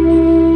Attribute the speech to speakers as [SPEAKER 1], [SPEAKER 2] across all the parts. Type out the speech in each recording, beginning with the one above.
[SPEAKER 1] ও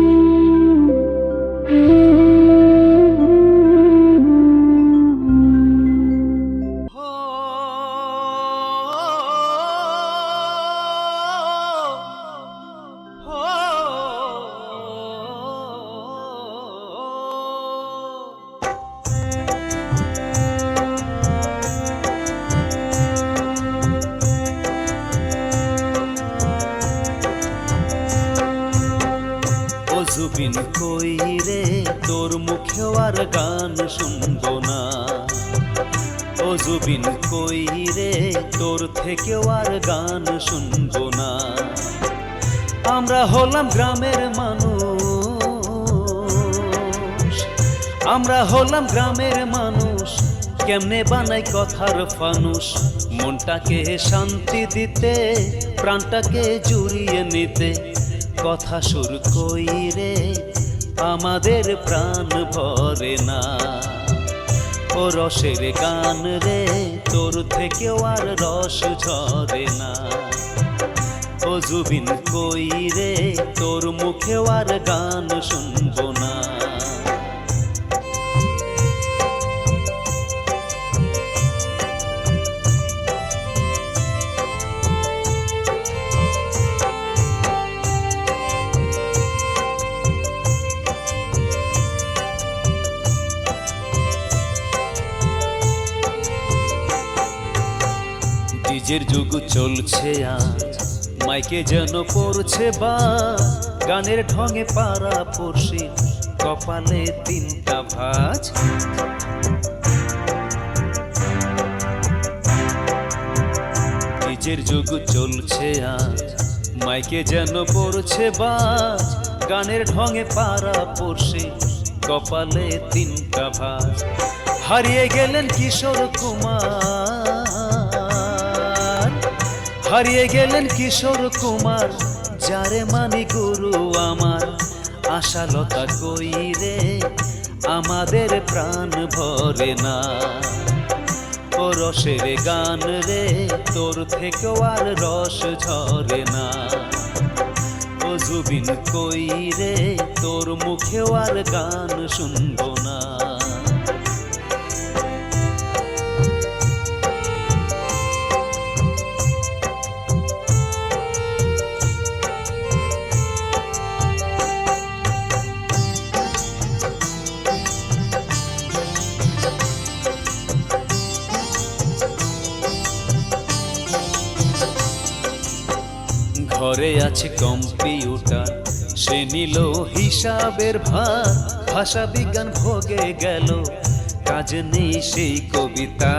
[SPEAKER 1] জুবিন কই রে? তোর মুখেও আর গান শুনব না। ও জুবিন কই রে? তোর থেকেও আর গান শুনব না। আমরা হলাম গ্রামের মানুষ। আমরা হলাম গ্রামের মানুষ। কেমনে বানাই কথার ফানুষ? মনটাকে শান্তি দিতে, প্রাণটাকে জুড়িয়ে নিতে। কথা সুর কইরে আমাদের প্রাণ ভরে না। ও রসের গান রে, তোর থেকেও আর রস ঝরে না। ও জুবিন কই রে তোর মুখেও আর গান ডিজের যুগ চলছে আজ। মাইকে যেন পড়ছে বা, গানের ঢঙে পাড়া পড়শি, কপালে তিনটা ভাজ। ডিজের যুগ চলছে আজ। মাইকে যেন পড়ছে বাজ গানের ঢঙে পাড়া পড়শি, কপালে তিনটা ভাজ। হারিয়ে গেলেন কিশোর কুমার। হারিয়ে গেলেন কিশোর কুমার, যারে মানি গুরু আমার। আশালতা কই রে, আমাদের প্রাণ ভরে না। রসের গান রে, তোর থেকেও আর রস ঝরে না। ও জুবিন কই রে, তোর মুখেও আর গান শুনব না। ঘরে আছে কম্পিউটার। সে নিল হিসাবের ভার, ভাষা বিজ্ঞান ভোগে গেল। কাজ নেই সেই কবিতা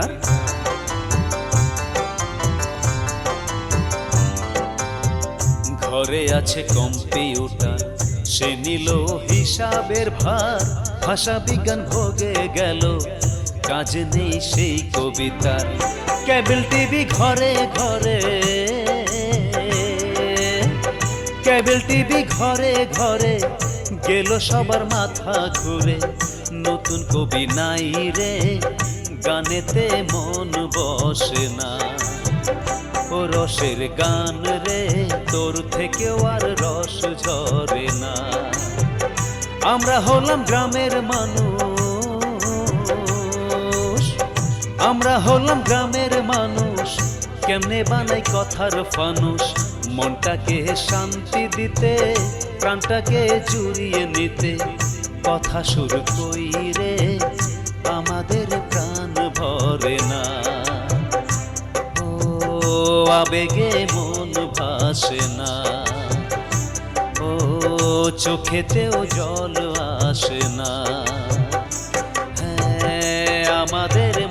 [SPEAKER 1] ঘরে আছে কম্পিউটার, সে নিল হিসাবের ভার, ভাষা বিজ্ঞান ভোগে গেল। কাজ নেই সেই কবিতার। কেবল টিভি ঘরে ঘরে কেবল টিভি ঘরে ঘরে গেল সবার মাথা ঘুরে। নতুন কবি নাই রে, গানেতে মন বসে না। ও রসের গান রে, তোর থেকেও আর রস ঝরে না। আমরা হলাম গ্রামের মানুষ, আমরা হলাম গ্রামের মানুষ, কেমনে বানাই কথার ফানুষ। মনটাকে শান্তি দিতে, প্রাণটাকে জুড়িয়ে নিতে। কথা শুরু কই রে, আমাদের প্রাণ ভরে না। ও আবেগে মন ভাসে না। ও চোখেতেও জল আসে না। হ্যাঁ আমাদের